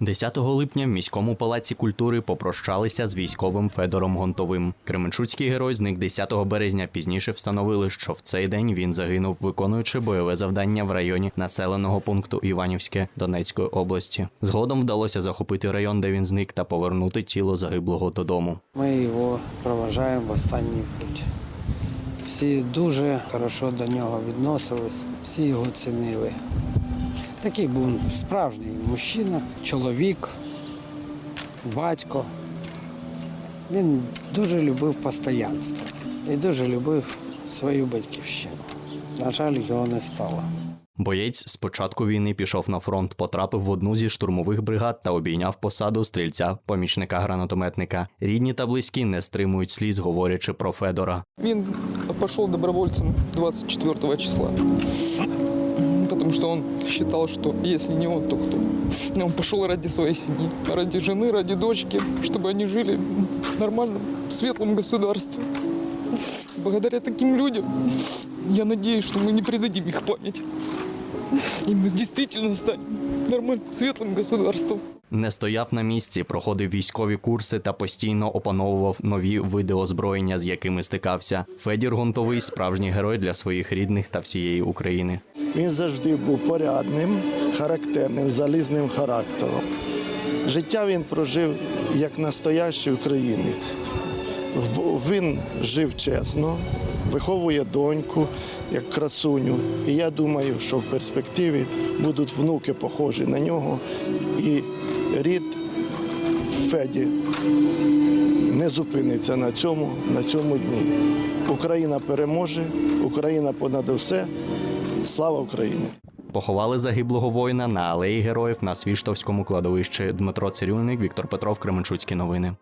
10 липня в міському палаці культури попрощалися з військовим Федором Гонтовим. Кременчуцький герой зник 10 березня. Пізніше встановили, що в цей день він загинув, виконуючи бойове завдання в районі населеного пункту Іванівське Донецької області. Згодом вдалося захопити район, де він зник, та повернути тіло загиблого додому. Ми його проважаємо в останній путь. Всі дуже хорошо до нього відносились, всі його цінили. Такий був справжній мужчина, чоловік, батько. Він дуже любив постоянство і дуже любив свою батьківщину. На жаль, його не стало. Боєць з початку війни пішов на фронт, потрапив в одну зі штурмових бригад та обійняв посаду стрільця, помічника гранатометника. Рідні та близькі не стримують сліз, говорячи про Федора. Він пошел добровольцем 24 числа Потому что он считал, что если не он, то кто? Он пошел ради своей семьи, ради жены, ради дочки, чтобы они жили в нормальном, светлом государстве. Благодаря таким людям я надеюсь, что мы не предадим их память. И мы действительно станем нормальным, светлым государством. Не стояв на місці, проходив військові курси та постійно опановував нові види озброєння, з якими стикався. Федір Гонтовий справжній герой для своїх рідних та всієї України. Він завжди був порядним, характерним, залізним характером. Життя він прожив як настоящий українець. Він жив чесно, виховує доньку як красуню. І я думаю, що в перспективі будуть внуки похожі на нього. І рід Феді не зупиниться на цьому, на цьому дні. Україна переможе, Україна понад усе. Слава Україні! Поховали загиблого воїна на алеї героїв на Свіштовському кладовищі. Дмитро Цирюльник, Віктор Петров, Кременчуцькі новини.